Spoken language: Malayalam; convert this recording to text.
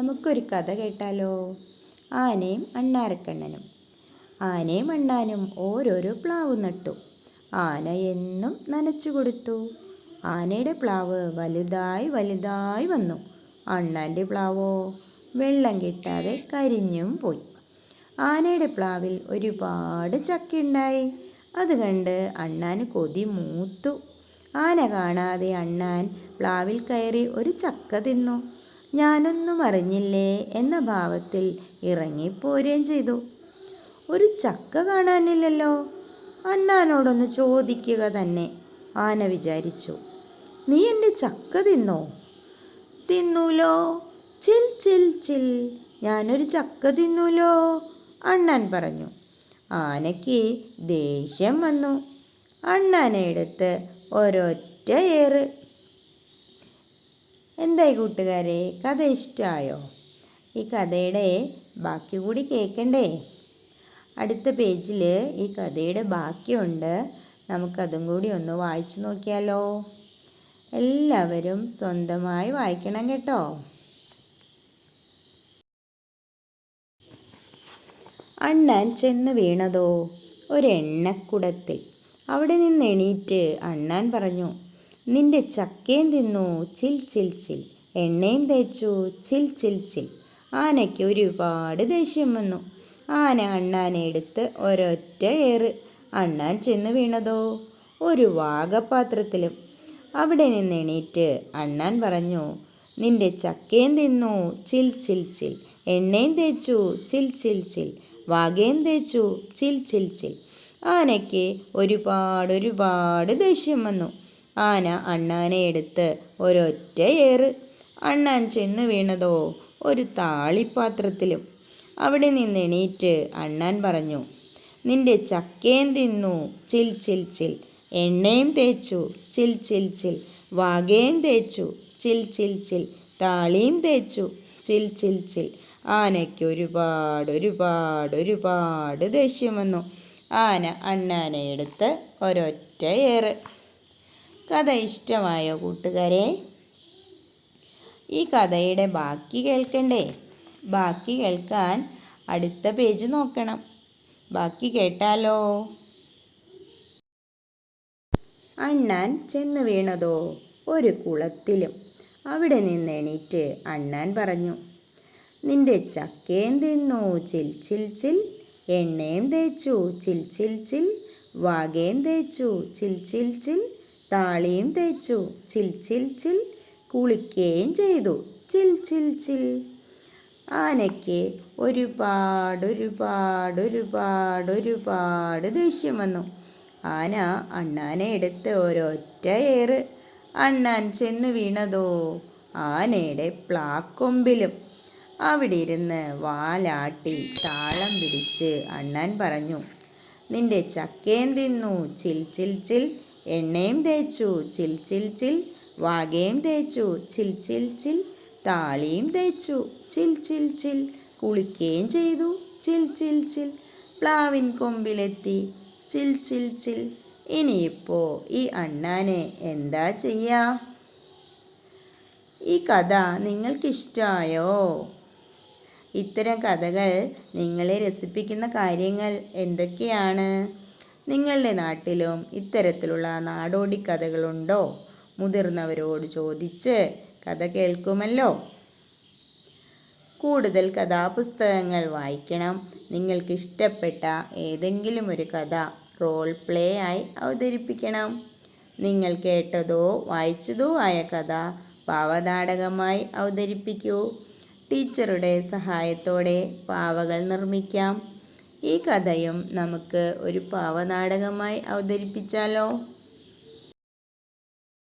നമുക്കൊരു കഥ കേട്ടാലോ? ആനയും അണ്ണാരക്കണ്ണനും. ആനയും അണ്ണാനും ഓരോരോ പ്ലാവ് നട്ടു. ആന എന്നും നനച്ചു കൊടുത്തു. ആനയുടെ പ്ലാവ് വലുതായി വലുതായി വന്നു. അണ്ണാന്റെ പ്ലാവോ? വെള്ളം കിട്ടാതെ കരിഞ്ഞും പോയി. ആനയുടെ പ്ലാവിൽ ഒരുപാട് ചക്കയുണ്ടായി. അത് കണ്ട് അണ്ണാൻ കൊതി മൂത്തു. ആന കാണാതെ അണ്ണാൻ പ്ലാവിൽ കയറി ഒരു ചക്ക തിന്നു. ഞാനൊന്നും അറിഞ്ഞില്ലേ എന്ന ഭാവത്തിൽ ഇറങ്ങിപ്പോരുകയും ചെയ്തു. ഒരു ചക്ക കാണാനില്ലല്ലോ? അണ്ണാനോടൊന്ന് ചോദിക്കുക തന്നെ ആന വിചാരിച്ചു. നീ എന്റെ ചക്ക തിന്നോ? തിന്നൂലോ. ചിൽ ചിൽ ചിൽ. ഞാനൊരു ചക്ക തിന്നൂലോ? അണ്ണാൻ പറഞ്ഞു. ആനയ്ക്ക് ദേഷ്യം വന്നു. അണ്ണാനെ എടുത്ത് ഒരൊറ്റ ഏറ്. എന്തായി കൂട്ടുകാരെ? കഥ ഇഷ്ടമായോ ഈ കഥയുടെ ബാക്കി കൂടി കേൾക്കണ്ടേ? അടുത്ത പേജിൽ ഈ കഥയുടെ ബാക്കിയുണ്ട്. നമുക്കതും കൂടി ഒന്ന് വായിച്ചു നോക്കിയാലോ? എല്ലാവരും സ്വന്തമായി വായിക്കണം കേട്ടോ. അണ്ണൻ ചെന്ന് വീണതോ? ഒരെണ്ണക്കുടത്തിൽ. അവിടെ നിന്ന് എണീറ്റ് അണ്ണാൻ പറഞ്ഞു നിന്റെ ചക്കയും തിന്നു. ചിൽ ചിൽ ചിൽ. എണ്ണയും തേച്ചു. ചിൽ ചിൽ ചിൽ. ആനയ്ക്ക് ഒരുപാട് ദേഷ്യം വന്നു. ആന അണ്ണാനെ എടുത്ത് ഒരൊറ്റ ഏറ്. അണ്ണാൻ ചെന്ന് വീണതോ? ഒരു വാഗപാത്രത്തിലും. അവിടെ നിന്ന് എണീറ്റ് അണ്ണാൻ പറഞ്ഞു നിന്റെ ചക്കയും തിന്നു. ചിൽ ചിൽ ചിൽ. എണ്ണയും തേച്ചു. ചിൽ ചിൽ ചിൽ. വാഗേം തേച്ചു. ചിൽ ചിൽ ചിൽ. ആനയ്ക്ക് ഒരുപാട് ഒരുപാട് ദേഷ്യം വന്നു. ആന അണ്ണാനെ എടുത്ത് ഒരൊറ്റ ഏറ്. അണ്ണാൻ ചെന്ന് വീണതോ ഒരു താളിപ്പാത്രത്തിലും. അവിടെ നിന്ന് എണീറ്റ് അണ്ണാൻ പറഞ്ഞു നിന്റെ ചക്കയും തിന്നു. ചിൽ ചിൽ ചിൽ. എണ്ണയും തേച്ചു. ചിൽ ചിൽ ചിൽ. വാകയും തേച്ചു. ചിൽ ചിൽ ചിൽ. താളിയും തേച്ചു. ചിൽ ചിൽ ചിൽ. ആനയ്ക്ക് ഒരുപാട് ഒരുപാട് ഒരുപാട് ദേഷ്യം വന്നു. ആന അണ്ണാനെ എടുത്ത് ഒരൊറ്റ ഏറ്. കഥ ഇഷ്ടമായോ കൂട്ടുകാരെ? ഈ കഥയുടെ ബാക്കി കേൾക്കണ്ടേ? ബാക്കി കേൾക്കാൻ അടുത്ത പേജ് നോക്കണം. ബാക്കി കേട്ടാലോ? അണ്ണാൻ ചെന്ന് വീണതോ? ഒരു കുളത്തിലും. അവിടെ നിന്ന് എണീറ്റ് അണ്ണാൻ പറഞ്ഞു നിന്റെ ചക്കയും തിന്നു ചിൽ ചിൽ ചിൽ. എണ്ണയും തേച്ചു. ചിൽ ചിൽ ചിൽ. വാകയും തേച്ചു. ചിൽ ചിൽ ചിൽ. താളിയും തേച്ചു. ചിൽ ചിൽ ചിൽ കുളിക്കുകയും ചെയ്തു. ചിൽ ചിൽ ചിൽ ആനയ്ക്ക് ഒരുപാട് ഒരുപാട് ഒരുപാട് ഒരുപാട് ദേഷ്യം വന്നു. ആന അണ്ണാനെ എടുത്ത് ഒരൊറ്റ ഏറ്. അണ്ണാൻ ചെന്ന് വീണതോ? ആനയുടെ പ്ലാക്കൊമ്പിലും. അവിടെ ഇരുന്ന് വാലാട്ടി താളം പിടിച്ച് അണ്ണാൻ പറഞ്ഞു നിന്റെ ചക്കേൻ തിന്നു. ചിൽ ചിൽ ചിൽ എണ്ണയും തേച്ചു ചിൽ ചിൽ ചിൽ. വാകയും തേച്ചു ചിൽ ചിൽ ചിൽ. താളിയും തേച്ചു ചിൽ ചിൽ ചിൽ. കുളിക്കുകയും ചെയ്തു ചിൽ ചിൽ ചിൽ. പ്ലാവിൻ കൊമ്പിലെത്തി ചിൽ ചിൽ ചിൽ. ഇനിയിപ്പോ ഈ അണ്ണാനെ എന്താ ചെയ്യാ? ഈ കഥ നിങ്ങൾക്കിഷ്ടമായോ ഇത്തരം കഥകൾ നിങ്ങളെ രസിപ്പിക്കുന്ന കാര്യങ്ങൾ എന്തൊക്കെയാണ്? നിങ്ങളുടെ നാട്ടിലും ഇത്തരത്തിലുള്ള നാടോടി കഥകളുണ്ടോ മുതിർന്നവരോട് ചോദിച്ച് കഥ കേൾക്കുമല്ലോ. കൂടുതൽ കഥാപുസ്തകങ്ങൾ വായിക്കണം. നിങ്ങൾക്ക് ഇഷ്ടപ്പെട്ട ഏതെങ്കിലും ഒരു കഥ റോൾ പ്ലേ ആയി അവതരിപ്പിക്കണം. നിങ്ങൾ കേട്ടതോ വായിച്ചതോ ആയ കഥ പാവനാടകമായി അവതരിപ്പിക്കൂ. ടീച്ചറുടെ സഹായത്തോടെ പാവകൾ നിർമ്മിക്കാം. ഈ കഥയും നമുക്ക് ഒരു പാവനാടകമായി അവതരിപ്പിച്ചാലോ?